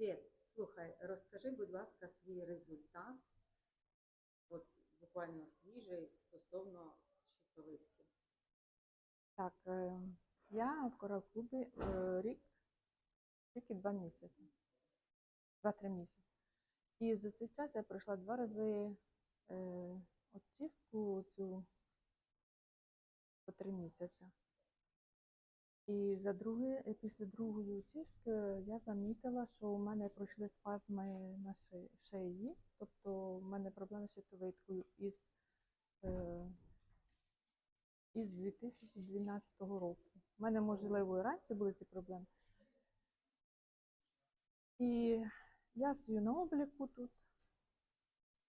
Світ, слухай, розкажи, будь ласка, свій результат, от буквально свіжий стосовно щитовидки. Так, е, я в корал-клубі е, рік, рік і два місяці. Два-три місяці. І за цей час я пройшла два рази е, очистку цю по три місяці. І за друге, е, після другої очистки я замітила, що у мене пройшли спазми на шиї, тобто у мене проблеми з щитовидкою із е, із 2012 року. У мене, можливо, і раніше були ці проблеми. І я стою на обліку тут.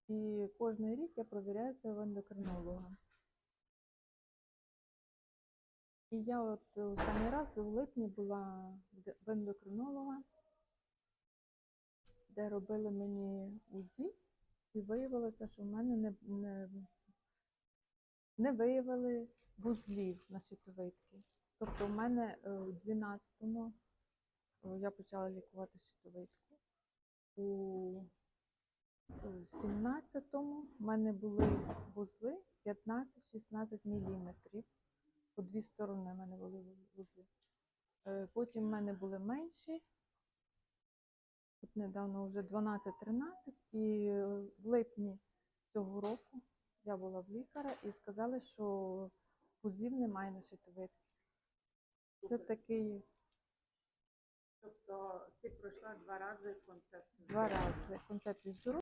І кожен рік я провіряюся в ендокринолога. І я от останній раз у липні була в ендокринолога, де робили мені УЗІ, і виявилося, що в мене не, не, не виявили вузлів на щитовидці. Тобто, в мене е, у 12-му е, я почала лікувати щитовидку. У 17-му в мене були вузли 15-16 мм. По дві сторони в мене були вузли. Е, Потім в мене були менші. От недавно вже 12-13. І в липні цього року я була в лікаря і сказали, що вузлів немає на щитовидці. Це такий Тобто ти пройшла два рази концепцію. два рази концепцію здоров'я.